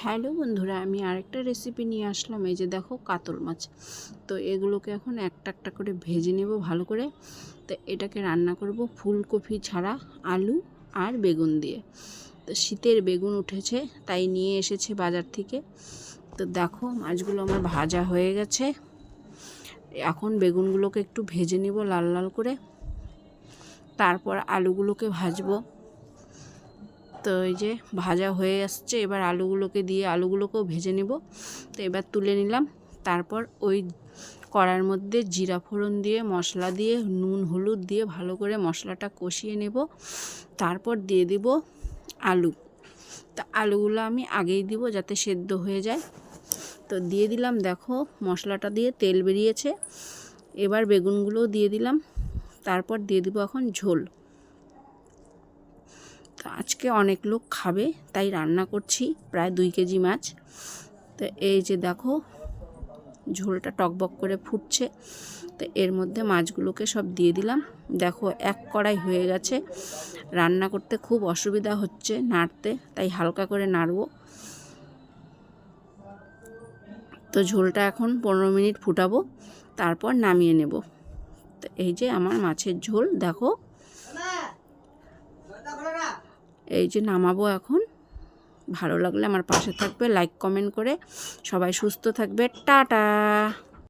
Hello বন্ধুরা, আমি আরেকটা রেসিপি নিয়ে আসলাম, এই যে দেখো কাতল মাছ। তো এগুলোকে এখন একটা একটা করে ভেজে নেব ভালো করে। তো এটাকে রান্না করব ফুলকপি ছাড়া, আলু আর বেগুন দিয়ে। তো শীতের বেগুন উঠেছে, তাই নিয়ে এসেছে বাজার থেকে। তো দেখো মাছগুলো আমার ভাজা হয়ে গেছে। এখন বেগুনগুলোকে একটু ভেজে নেব লাল লাল করে। তারপর আলুগুলোকে ভাজবো। তো এই যে ভাজা হয়ে আসছে, এবার আলুগুলোকে দিয়ে আলুগুলোকেও ভেজে নেব। তো এবার তুলে নিলাম। তারপর ওই কড়ার মধ্যে জিরা ফোড়ন দিয়ে, মশলা দিয়ে, নুন, হলুদ দিয়ে ভালো করে মশলাটা কষিয়ে নেব। তারপর দিয়ে দিব আলু। তা আলুগুলো আমি আগেই দিব যাতে সেদ্ধ হয়ে যায়। তো দিয়ে দিলাম, দেখো মশলাটা দিয়ে তেল বেরিয়েছে। এবার বেগুনগুলোও দিয়ে দিলাম। তারপর দিয়ে দিব এখন ঝোল। আজকে অনেক লোক খাবে, তাই রান্না করছি প্রায় দুই কেজি মাছ। তো এই যে দেখো, ঝোলটা টকবক করে ফুটছে। তো এর মধ্যে মাছগুলোকে সব দিয়ে দিলাম। দেখো, এক কড়াই হয়ে গেছে। রান্না করতে খুব অসুবিধা হচ্ছে নাড়তে, তাই হালকা করে নাড়বো। তো ঝোলটা এখন পনেরো মিনিট ফুটাবো, তারপর নামিয়ে নেব। তো এই যে আমার মাছের ঝোল, দেখো। এই যে নামাবো এখন। ভালো লাগলে আমার পাশে থাকবে লাইক কমেন্ট করে সবাই সুস্থ থাকবে। টাটা!